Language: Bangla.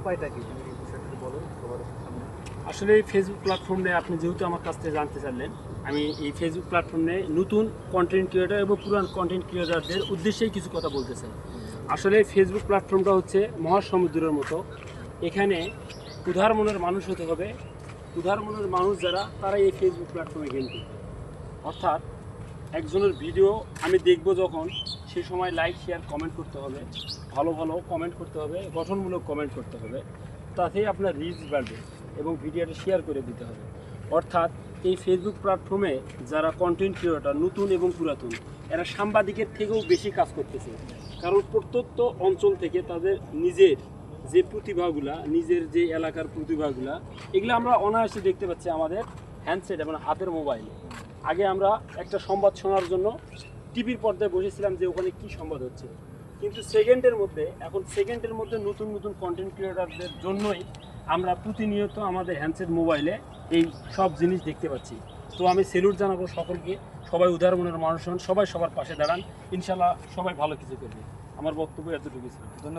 উপায়টা কি? তুমি এই বিষয়টা বলো সবার সামনে। আসলে এই ফেসবুক প্ল্যাটফর্মে আপনি যেহেতু আমার কাছ থেকে জানতে চাইলেন আমি এই ফেসবুক প্ল্যাটফর্মে নতুন কন্টেন্ট ক্রিয়েটর এবং পুরান কন্টেন্ট ক্রিয়েটরদের উদ্দেশ্যেই কিছু কথা বলতে চাই। আসলে ফেসবুক প্ল্যাটফর্মটা হচ্ছে মহাসমুদ্রের মতো। এখানে উদার মনের মানুষ হতে হবে। উদার মনের মানুষ যারা তারা এই ফেসবুক প্ল্যাটফর্মে গেম অর্থাৎ একজনের ভিডিও আমি দেখব যখন সে সময় লাইক শেয়ার কমেন্ট করতে হবে। ভালো ভালো কমেন্ট করতে হবে, গঠনমূলক কমেন্ট করতে হবে। তাতেই আপনার রিচ বাড়বে এবং ভিডিওটা শেয়ার করে দিতে হবে। অর্থাৎ এই ফেসবুক প্ল্যাটফর্মে যারা কন্টেন্ট ক্রিয়েটর নতুন এবং পুরাতন, এরা সাংবাদিকের থেকেও বেশি কাজ করতেছে। কারণ প্রত্যন্ত অঞ্চল থেকে তাদের নিজের যে প্রতিভাগুলা, নিজের যে এলাকার প্রতিভাগুলা, এগুলো আমরা অনায়াসে দেখতে পাচ্ছি আমাদের হ্যান্ডসেট এবং হাতের মোবাইলে আগে আমরা একটা সংবাদ শোনার জন্য টিভির পর্দায় বসেছিলাম যে ওখানে কি সংবাদ হচ্ছে। কিন্তু সেকেন্ডের মধ্যে, এখন সেকেন্ডের মধ্যে নতুন নতুন কন্টেন্ট ক্রিয়েটারদের জন্যই আমরা প্রতিনিয়ত আমাদের হ্যান্ডসেট মোবাইলে এই সব জিনিস দেখতে পাচ্ছি। তো আমি সেলুট জানাব সকলকে। সবাই উদার মনের মানুষ হন, সবাই সবার পাশে দাঁড়ান। ইনশাল্লাহ সবাই ভালো কিছু করবে। আমার বক্তব্য এতটুকু ছিল। ধন্যবাদ।